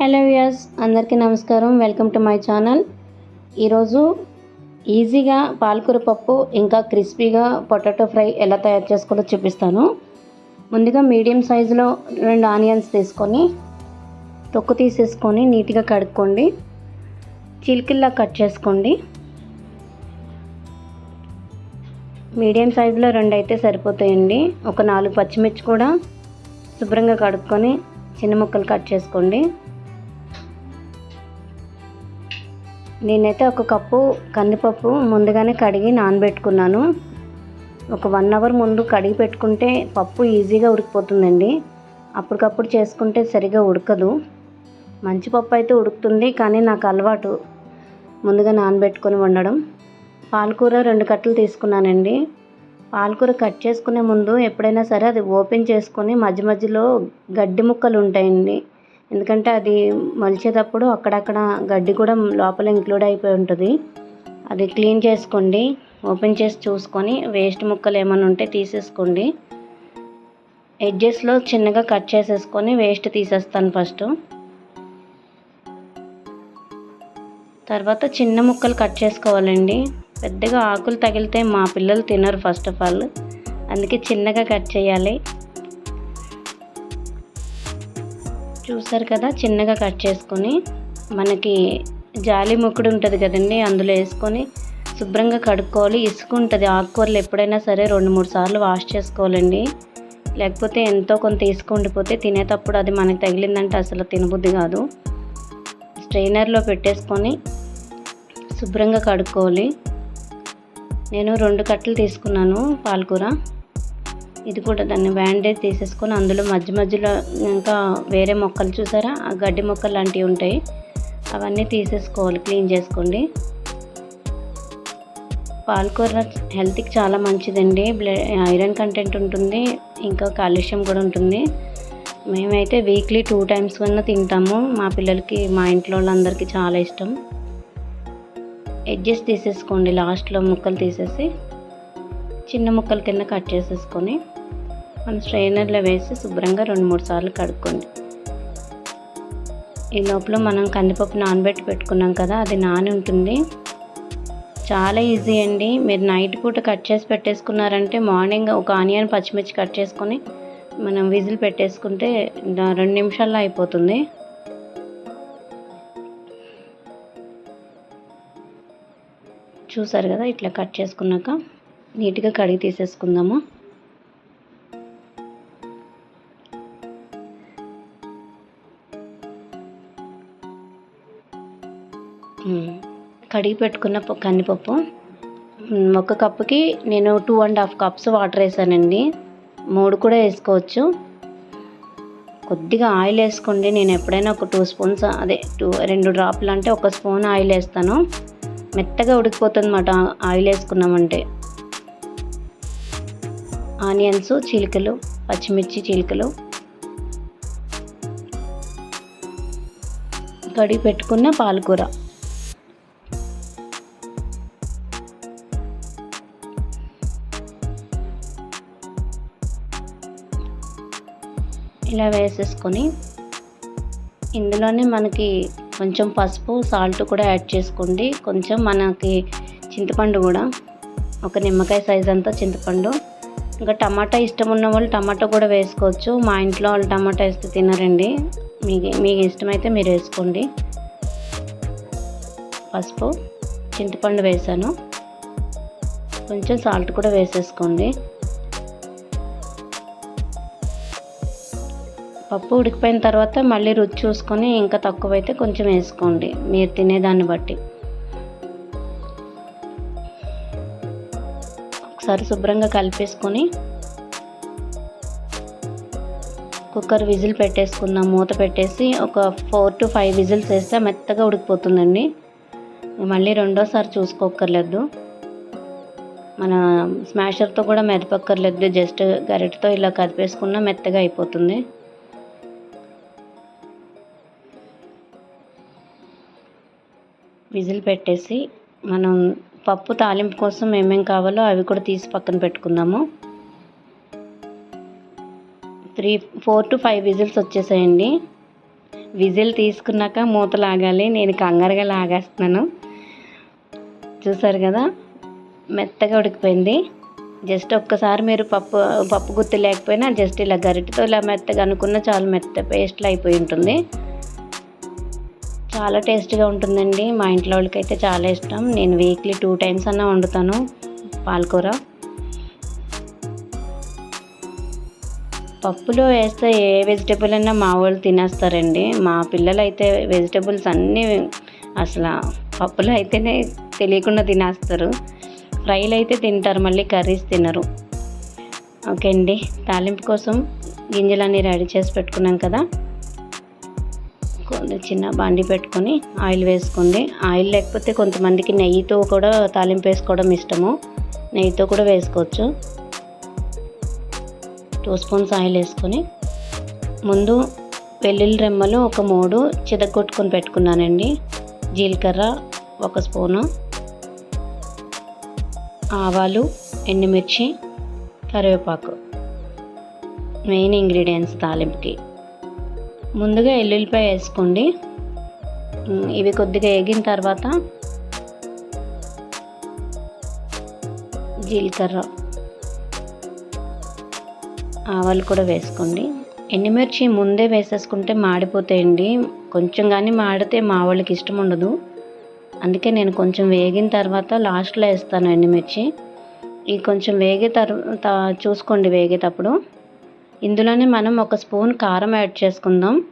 Hello viewers అందరికీ నమస్కారం. Welcome to my channel. ఈరోజు ఈజీగా పాలకూర పప్పు ఇంకా క్రిస్పీగా పొటాటో ఫ్రై ఎలా తయారు చేసుకోవాలో చూపిస్తాను. ముందుగా మీడియం సైజులో రెండు ఆనియన్స్ తీసుకొని తొక్కు తీసేసుకొని నీట్గా కడుక్కోండి. చిలికిల్లా కట్ చేసుకోండి. మీడియం సైజులో రెండు అయితే సరిపోతాయండి. ఒక నాలుగు పచ్చిమిర్చి కూడా శుభ్రంగా కడుక్కొని చిన్న ముక్కలు కట్ చేసుకోండి. నేనైతే ఒక కప్పు కందిపప్పు ముందుగానే కడిగి నానబెట్టుకున్నాను. ఒక వన్ అవర్ ముందు కడిగి పెట్టుకుంటే పప్పు ఈజీగా ఉడికిపోతుందండి. అప్పటికప్పుడు చేసుకుంటే సరిగా ఉడకదు. మంచి పప్పు అయితే ఉడుకుతుంది కానీ నాకు అలవాటు ముందుగా నానబెట్టుకొని వండడం. పాలకూర రెండు కట్టలు తీసుకున్నానండి. పాలకూర కట్ చేసుకునే ముందు ఎప్పుడైనా సరే అది ఓపెన్ చేసుకొని మధ్య మధ్యలో గడ్డి ముక్కలు ఉంటాయండి. ఎందుకంటే అది మలిచేటప్పుడు అక్కడక్కడ గడ్డి కూడా లోపల ఇంక్లూడ్ అయిపోయి ఉంటుంది. అది క్లీన్ చేసుకోండి ఓపెన్ చేసి చూసుకొని వేస్ట్ ముక్కలు ఏమైనా ఉంటే తీసేసుకోండి. ఎడ్జెస్లో చిన్నగా కట్ చేసేసుకొని వేస్ట్ తీసేస్తాను ఫస్ట్. తర్వాత చిన్న ముక్కలు కట్ చేసుకోవాలండి. పెద్దగా ఆకులు తగిలితే మా పిల్లలు తినరు ఫస్ట్ ఆఫ్ ఆల్. అందుకే చిన్నగా కట్ చేయాలి. చూసారు కదా చిన్నగా కట్ చేసుకొని మనకి జాలి ముక్కుడు ఉంటుంది కదండి అందులో వేసుకొని శుభ్రంగా కడుక్కోవాలి. ఇసుక ఉంటుంది ఆకుకూరలు ఎప్పుడైనా సరే రెండు మూడు సార్లు వాష్ చేసుకోవాలండి. లేకపోతే ఎంతో కొంత ఇసుక ఉండిపోతే తినేటప్పుడు అది మనకి తగిలిందంటే అసలు తినబుద్ధి కాదు. స్ట్రైనర్లో పెట్టేసుకొని శుభ్రంగా కడుక్కోవాలి. నేను రెండు కట్టలు తీసుకున్నాను పాలకూర. ఇది కూడా దాన్ని బ్యాండేజ్ తీసేసుకొని అందులో మధ్య మధ్యలో ఇంకా వేరే మొక్కలు చూసారా? ఆ గడ్డి మొక్కలు లాంటివి ఉంటాయి. అవన్నీ తీసేసుకోవాలి క్లీన్ చేసుకోండి. పాలకూర హెల్త్కి చాలా మంచిదండి. బ్లడ్ ఐరన్ కంటెంట్ ఉంటుంది ఇంకా కాల్షియం కూడా ఉంటుంది. మేమైతే వీక్లీ టూ టైమ్స్ కన్నా తింటాము. మా పిల్లలకి మా ఇంట్లో వాళ్ళందరికీ చాలా ఇష్టం. ఎడ్జెస్ తీసేసుకోండి లాస్ట్లో ముక్కలు తీసేసి. చిన్న ముక్కల కింద కట్ చేసేసుకొని మనం స్ట్రైనర్లో వేసి శుభ్రంగా రెండు మూడు సార్లు కడుక్కోండి. ఈ లోపల మనం కందిపప్పు నానబెట్టి పెట్టుకున్నాం కదా అది నాని ఉంటుంది. చాలా ఈజీ అండి. మీరు నైట్ పూట కట్ చేసి పెట్టేసుకున్నారంటే మార్నింగ్ ఒక ఆనియన్ పచ్చిమిర్చి కట్ చేసుకొని మనం విజిల్ పెట్టేసుకుంటే రెండు నిమిషాల్లో అయిపోతుంది. చూసారు కదా ఇట్లా కట్ చేసుకున్నాక? నీట్గా కడిగి తీసేసుకుందాము. కడిగి పెట్టుకున్న కందిపప్పు. ఒక కప్పుకి నేను two and half cups water వేసానండి. మూడు కూడా వేసుకోవచ్చు. కొద్దిగా ఆయిల్ వేసుకోండి. నేను ఎప్పుడైనా ఒక టూ స్పూన్స్ అదే టూ రెండు డ్రాప్లు అంటే ఒక స్పూన్ ఆయిల్ వేస్తాను. మెత్తగా ఉడికిపోతుంది అన్నమాట ఆయిల్ వేసుకున్నామంటే. ఆనియన్స్ చిలుకలు పచ్చిమిర్చి చిలుకలు. కడిగి పెట్టుకున్న పాలకూర. ఇలా వేసేసుకొని ఇందులోనే మనకి కొంచెం పసుపు సాల్ట్ కూడా యాడ్ చేసుకోండి. కొంచెం మనకి చింతపండు కూడా. ఒక నిమ్మకాయ సైజ్ అంతా చింతపండు. ఇంకా టమాటా ఇష్టం ఉన్న వాళ్ళు టమాటా కూడా వేసుకోవచ్చు. మా ఇంట్లో వాళ్ళు టమాటా వేస్తే తినరండి. మీకు మీకు ఇష్టమైతే మీరు వేసుకోండి. పసుపు చింతపండు వేసాను. కొంచెం సాల్ట్ కూడా వేసేసుకోండి. పప్పు ఉడికిపోయిన తర్వాత మళ్ళీ రుచి చూసుకొని ఇంకా తక్కువైతే కొంచెం వేసుకోండి. మీరు తినేదాన్ని బట్టి. ఒకసారి శుభ్రంగా కలిపేసుకొని కుక్కర్ విజిల్ పెట్టేసుకుందాం. మూత పెట్టేసి ఒక ఫోర్ టు ఫైవ్ విజిల్స్ వేస్తే మెత్తగా ఉడికిపోతుందండి. మళ్ళీ రెండోసారి చూసుకోక్కర్లేదు. మన స్మాషర్తో కూడా మెదపక్కర్లేదు. జస్ట్ గరిటతో ఇలా కదిపేసుకున్నా మెత్తగా అయిపోతుంది. విజిల్ పెట్టేసి మనం పప్పు తాలింపు కోసం ఏమేం కావాలో అవి కూడా తీసి పక్కన పెట్టుకుందాము. Three four to five whistles వచ్చేసాయండి. Whistle తీసుకున్నాక మూత లాగాలి. నేను కంగారుగా లాగేస్తున్నాను. చూసారు కదా? మెత్తగా ఉడికిపోయింది. జస్ట్ ఒక్కసారి మీరు పప్పు పప్పు గుత్తి లేకపోయినా జస్ట్ ఇలా గరిటతో ఇలా మెత్తగా అనుకున్న చాలా మెత్త పేస్ట్లో అయిపోయి ఉంటుంది. చాలా టేస్ట్గా ఉంటుందండి. మా ఇంట్లో వాళ్ళకైతే చాలా ఇష్టం. నేను వీక్లీ టూ టైమ్స్ అన్నా వండుతాను పాలకూర. పప్పులో వేస్తే ఏ వెజిటేబుల్ అయినా మా వాళ్ళు తినేస్తారండి. మా పిల్లలు అయితే వెజిటేబుల్స్ అన్నీ అసలు పప్పులో అయితేనే తెలియకుండా తినేస్తారు. ఫ్రైలు అయితే తింటారు మళ్ళీ కర్రీస్ తినరు. ఓకే అండి. తాలింపు కోసం గింజలన్నీ రెడీ చేసి పెట్టుకున్నాం కదా. చిన్న బాండి పెట్టుకొని ఆయిల్ వేసుకోండి ఆయిల్ లేకపోతే కొంతమందికి నెయ్యితో కూడా తాలింపు వేసుకోవడం ఇష్టము. నెయ్యితో కూడా వేసుకోవచ్చు. టూ స్పూన్స్ ఆయిల్ వేసుకొని. ముందు వెల్లుల్లి రెమ్మలు ఒక మూడు చితగొట్టుకొని పెట్టుకున్నానండి. జీలకర్ర ఒక స్పూను. ఆవాలు ఎండుమిర్చి కరివేపాకు. మెయిన్ ఇంగ్రీడియంట్స్ తాలింపుకి. ముందుగా ఎల్లుల్లిపాయ వేసుకోండి. ఇవి కొద్దిగా వేగిన తర్వాత జీలకర్ర ఆవాలు కూడా వేసుకోండి. ఎండుమిర్చి ముందే వేసేసుకుంటే మాడిపోతాయండి. కొంచెం కానీ మాడితే మా వాళ్ళకి ఇష్టం ఉండదు. అందుకే నేను కొంచెం వేగిన తర్వాత లాస్ట్లో వేస్తాను ఎండుమిర్చి. ఈ కొంచెం వేగే తర్వాత చూసుకోండి వేగేటప్పుడు. ఇందులోనే మనం ఒక స్పూన్ కారం యాడ్ చేసుకుందాం.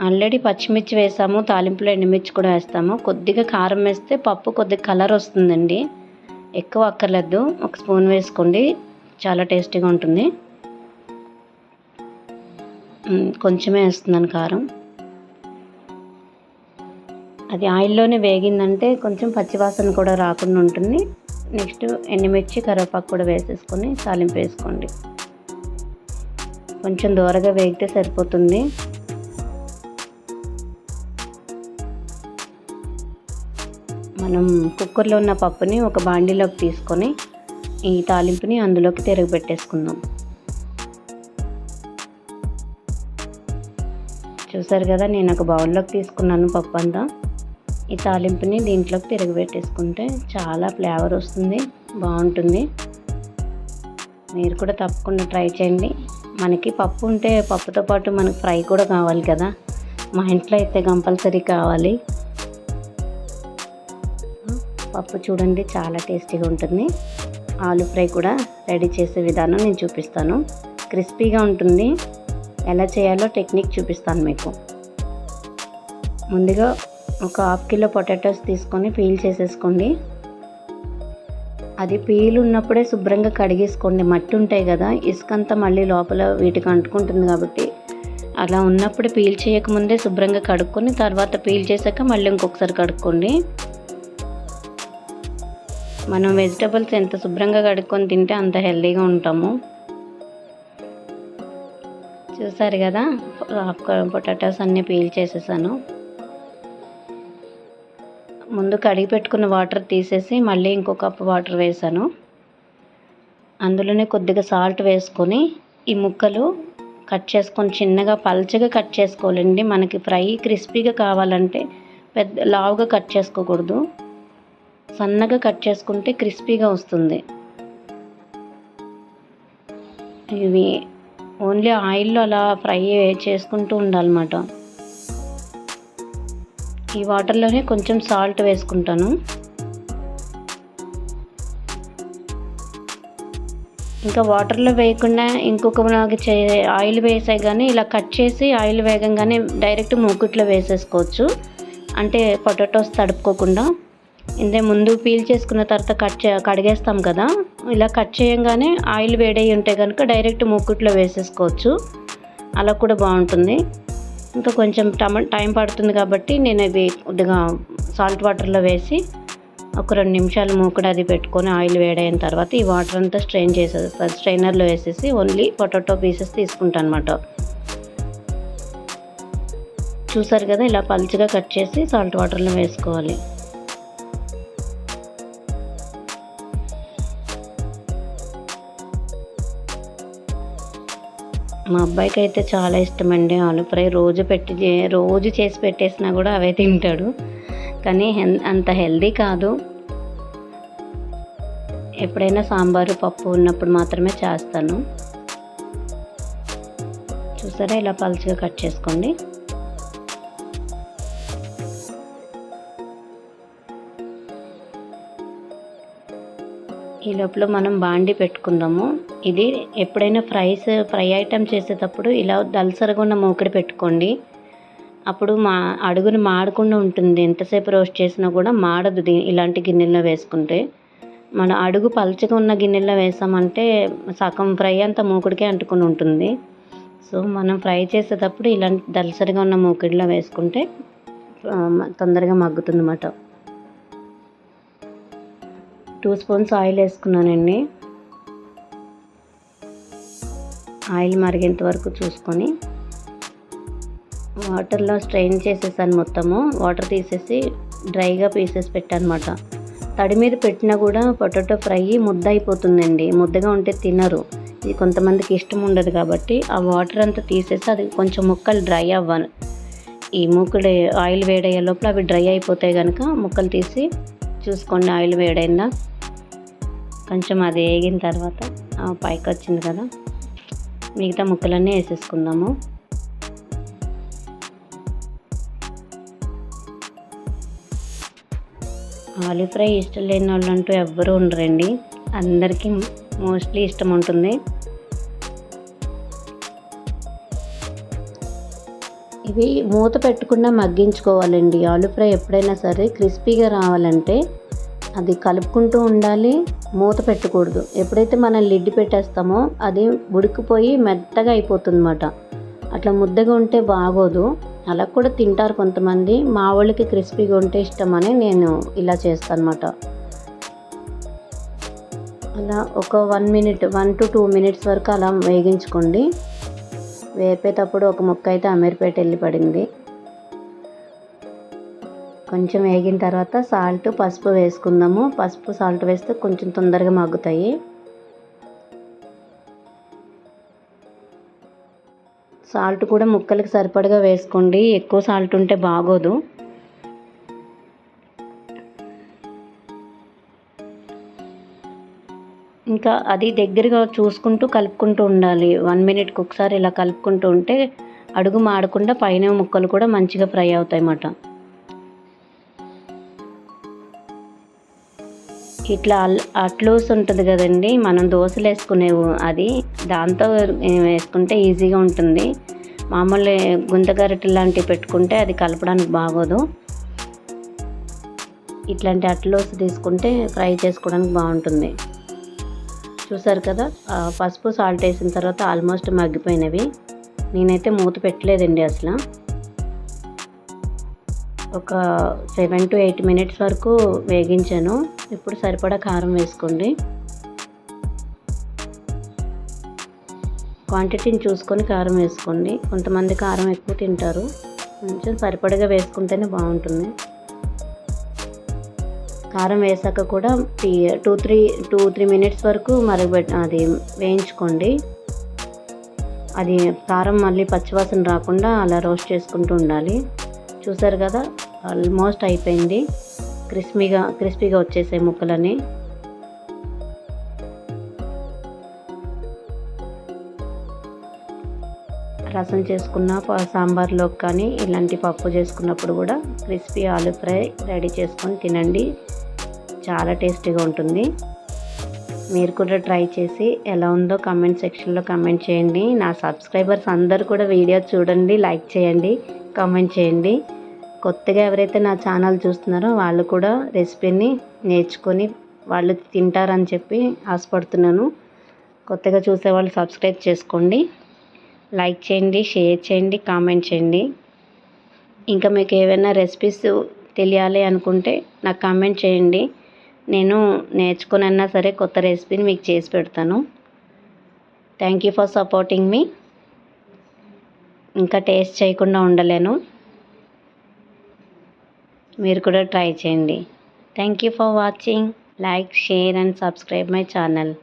ఆల్రెడీ పచ్చిమిర్చి వేసాము తాలింపులో ఎండుమిర్చి కూడా వేస్తాము. కొద్దిగా కారం వేస్తే పప్పు కొద్దిగా కలర్ వస్తుందండి. ఎక్కువ అక్కర్లేదు ఒక స్పూన్ వేసుకోండి. చాలా టేస్టీగా ఉంటుంది. కొంచెమే వేస్తున్నాను కారం. అది ఆయిల్లోనే వేగిందంటే కొంచెం పచ్చివాసన కూడా రాకుండా ఉంటుంది. నెక్స్ట్ ఎండుమిర్చి కరివేపాకు కూడా వేసేసుకొని తాలింపు వేసుకోండి. కొంచెం దూరగా వేగితే సరిపోతుంది. మనం కుక్కర్లో ఉన్న పప్పుని ఒక బాండీలోకి తీసుకొని ఈ తాలింపుని అందులోకి తిరగ పెట్టేసుకుందాం. చూసారు కదా నేను ఒక బౌల్లోకి తీసుకున్నాను పప్పు అంతా. ఈ తాలింపుని దీంట్లోకి తిరగబెట్టేసుకుంటే చాలా ఫ్లేవర్ వస్తుంది బాగుంటుంది. మీరు కూడా తప్పకుండా ట్రై చేయండి. మనకి పప్పు ఉంటే పప్పుతో పాటు మనకు ఫ్రై కూడా కావాలి కదా. మా ఇంట్లో అయితే కంపల్సరీ కావాలి. పప్పు చూడండి చాలా టేస్టీగా ఉంటుంది. ఆలు ఫ్రై కూడా రెడీ చేసే విధానం నేను చూపిస్తాను. క్రిస్పీగా ఉంటుంది. ఎలా చేయాలో టెక్నిక్ చూపిస్తాను మీకు. ముందుగా ఒక హాఫ్ కిలో పొటాటోస్ తీసుకొని పీల్ చేసేసుకోండి. అది పీల్ ఉన్నప్పుడే శుభ్రంగా కడిగేసుకోండి. మట్టి ఉంటాయి కదా ఇసుకంతా మళ్ళీ లోపల వీటికి అంటుకుంటుంది కాబట్టి అలా ఉన్నప్పుడు పీల్ చేయకముందే శుభ్రంగా కడుక్కొని తర్వాత పీల్ చేశాక మళ్ళీ ఇంకొకసారి కడుక్కోండి. మనం వెజిటబుల్స్ ఎంత శుభ్రంగా కడుక్కొని తింటే అంత హెల్దీగా ఉంటాము. చూసారు కదా హాఫ్ పొటాటోస్ అన్నీ పీల్ చేసేసాను. ముందు కడిగి పెట్టుకున్న వాటర్ తీసేసి మళ్ళీ ఇంకో కప్పు వాటర్ వేసాను. అందులోనే కొద్దిగా సాల్ట్ వేసుకొని ఈ ముక్కలు కట్ చేసుకొని చిన్నగా పల్చగా కట్ చేసుకోవాలండి. మనకి ఫ్రై క్రిస్పీగా కావాలంటే పెద్ద లావుగా కట్ చేసుకోకూడదు. సన్నగా కట్ చేసుకుంటే క్రిస్పీగా వస్తుంది. ఇవి ఓన్లీ ఆయిల్లో అలా ఫ్రై చేసుకుంటూ ఉండాలన్నమాట. ఈ వాటర్లోనే కొంచెం సాల్ట్ వేసుకుంటాను. ఇంకా వాటర్లో వేయకుండా ఇంకొక నాకు చే ఆయిల్ వేసే కానీ ఇలా కట్ చేసి ఆయిల్ వేగంగానే డైరెక్ట్ మూకుట్లో వేసేసుకోవచ్చు. అంటే పొటాటోస్ తడుపుకోకుండా. ఇందే ముందు పీల్ చేసుకున్న తర్వాత కట్ చే కడిగేస్తాం కదా. ఇలా కట్ చేయంగానే ఆయిల్ వేడై ఉంటే కనుక డైరెక్ట్ మూకుట్లో వేసేసుకోవచ్చు. అలా కూడా బాగుంటుంది. ఇంకా కొంచెం టమ టైం పడుతుంది కాబట్టి నేను అవి కొద్దిగా సాల్ట్ వాటర్లో వేసి ఒక రెండు నిమిషాలు మూకుడు అది పెట్టుకొని ఆయిల్ వేడైన తర్వాత ఈ వాటర్ అంతా స్ట్రెయిన్ చేసేది స్ట్రైనర్లో వేసేసి ఓన్లీ పొటాటో పీసెస్ తీసుకుంటాను అనమాట చూసారు కదా ఇలా పల్చగా కట్ చేసి సాల్ట్ వాటర్లో వేసుకోవాలి. మా అబ్బాయికి అయితే చాలా ఇష్టం అండి ఆలు ఫ్రై రోజు పెట్టి చే- రోజు చేసి పెట్టేసినా కూడా అవే తింటాడు. కానీ హెల్ అంత హెల్దీ కాదు. ఎప్పుడైనా సాంబారు పప్పు ఉన్నప్పుడు మాత్రమే చేస్తాను. చూసారా? ఇలా పలుచగా కట్ చేసుకోండి. ఈ లోపల మనం బాండి పెట్టుకుందాము. ఇది ఎప్పుడైనా ఫ్రైస్ ఫ్రై ఐటమ్ చేసేటప్పుడు ఇలా దలసరగా ఉన్న మూకిడి పెట్టుకోండి. అప్పుడు మా అడుగుని మాడకుండా ఉంటుంది. ఎంతసేపు రోస్ట్ చేసినా కూడా మాడదు దీ ఇలాంటి గిన్నెల్లో వేసుకుంటే. మన అడుగు పల్చగా ఉన్న గిన్నెల్లో వేసామంటే సగం ఫ్రై అంతా మూకుడికే అంటుకుని ఉంటుంది. సో మనం ఫ్రై చేసేటప్పుడు ఇలాంటి దలసరిగా ఉన్న మూకిడిలో వేసుకుంటే తొందరగా మగ్గుతుంది అన్నమాట టూ స్పూన్స్ ఆయిల్ వేసుకున్నానండి. ఆయిల్ మరిగేంత వరకు చూసుకొని వాటర్లో స్ట్రెయిన్ చేసేసాను మొత్తము. వాటర్ తీసేసి డ్రైగా పీసెస్ పెట్టానమాట. తడి మీద పెట్టినా కూడా పొటాటో ఫ్రై ముద్ద అయిపోతుందండి. ముద్దగా ఉంటే తినరు. ఇది కొంతమందికి ఇష్టం ఉండదు కాబట్టి ఆ వాటర్ అంతా తీసేసి అది కొంచెం ముక్కలు డ్రై అవ్వాలి ఈ మూకుడు ఆయిల్ వేడయ్యే లోపల అవి డ్రై అయిపోతాయి కనుక ముక్కలు తీసి చూసుకోండి ఆయిల్ వేడైందా. కొంచెం అది వేగిన తర్వాత ఆ పైకి వచ్చింది కదా. మిగతా ముక్కలన్నీ వేసేసుకుందాము. ఆలు ఫ్రై ఇష్టం లేని వాళ్ళు అంటూ ఎవ్వరూ ఉండరండి. అందరికీ మోస్ట్లీ ఇష్టం ఉంటుంది. ఇవి మూత పెట్టకుండా మగ్గించుకోవాలండి. ఆలు ఫ్రై ఎప్పుడైనా సరే క్రిస్పీగా రావాలంటే అది కలుపుకుంటూ ఉండాలి. మూత పెట్టకూడదు. ఎప్పుడైతే మనం లిడ్ పెట్టేస్తామో అది ఉడికిపోయి మెత్తగా అయిపోతుంది అట్లా ముద్దగా ఉంటే బాగోదు. అలా కూడా తింటారు కొంతమంది. మా వాళ్ళకి క్రిస్పీగా ఉంటే ఇష్టమని నేను ఇలా చేస్తాను అనమాట అలా ఒక one minute one to two minutes వరకు అలా వేగించుకోండి. వేపేటప్పుడు ఒక ముక్క అయితే అమీర్పేట వెళ్ళి పడింది. కొంచెం వేగిన తర్వాత సాల్ట్ పసుపు వేసుకుందాము. పసుపు సాల్ట్ వేస్తే కొంచెం తొందరగా మగ్గుతాయి. సాల్ట్ కూడా ముక్కలకు సరిపడగా వేసుకోండి. ఎక్కువ సాల్ట్ ఉంటే బాగోదు. ఇంకా అది దగ్గరగా చూసుకుంటూ కలుపుకుంటూ ఉండాలి. వన్ మినిట్కి ఒకసారి ఇలా కలుపుకుంటూ ఉంటే అడుగు మాడకుండా పైన ముక్కలు కూడా మంచిగా ఫ్రై అవుతాయి అన్నమాట ఇట్లా అల్ అట్లూస్ ఉంటుంది కదండి. మనం దోశలు వేసుకునేవు అది దాంతో వేసుకుంటే ఈజీగా ఉంటుంది. మామూలు గుంతగరటి లాంటివి పెట్టుకుంటే అది కలపడానికి బాగోదు. ఇట్లాంటి అట్లూస్ తీసుకుంటే ఫ్రై చేసుకోవడానికి బాగుంటుంది. చూసారు కదా? పసుపు సాల్ట్ వేసిన తర్వాత ఆల్మోస్ట్ మగ్గిపోయినవి. నేనైతే మూత పెట్టలేదండి అసలు. ఒక సెవెన్ టు ఎయిట్ మినిట్స్ వరకు వేగించాను. ఇప్పుడు సరిపడా కారం వేసుకోండి. క్వాంటిటీని చూసుకొని కారం వేసుకోండి. కొంతమంది కారం ఎక్కువ తింటారు. కొంచెం సరిపడగా వేసుకుంటేనే బాగుంటుంది. కారం వేసాక కూడా two three two three minutes వరకు మరగబెట్ అది వేయించుకోండి. అది కారం మళ్ళీ పచ్చివాసన రాకుండా అలా రోస్ట్ చేసుకుంటూ ఉండాలి. చూసారు కదా? ఆల్మోస్ట్ అయిపోయింది. క్రిస్పీగా క్రిస్పీగా వచ్చేసాయి ముక్కలని రసం చేసుకున్న సాంబార్లో సాంబార్లోకి కానీ ఇలాంటి పప్పు చేసుకున్నప్పుడు కూడా క్రిస్పీ ఆలు ఫ్రై రెడీ చేసుకొని తినండి. చాలా టేస్టీగా ఉంటుంది. మీరు కూడా ట్రై చేసి ఎలా ఉందో కమెంట్ సెక్షన్లో కమెంట్ చేయండి. నా సబ్స్క్రైబర్స్ అందరు కూడా వీడియో చూడండి లైక్ చేయండి కామెంట్ చేయండి. కొత్తగా ఎవరైతే నా ఛానల్ చూస్తున్నారో వాళ్ళు కూడా రెసిపీని నేర్చుకొని వాళ్ళు తింటారని చెప్పి ఆశపడుతున్నాను. కొత్తగా చూసే వాళ్ళు సబ్స్క్రైబ్ చేసుకోండి. లైక్ చేయండి షేర్ చేయండి కామెంట్ చేయండి. ఇంకా మీకు ఏవైనా రెసిపీస్ తెలియాలి అనుకుంటే నాకు కామెంట్ చేయండి. నేను నేర్చుకునన్నా సరే కొత్త రెసిపీని మీకు చేసి పెడతాను. థ్యాంక్ యూ ఫర్ సపోర్టింగ్ మీ ఇంకా టేస్ట్ చేయకుండా ఉండలేను. మీరు కూడా ట్రై చేయండి. Thank you for watching like share and subscribe my channel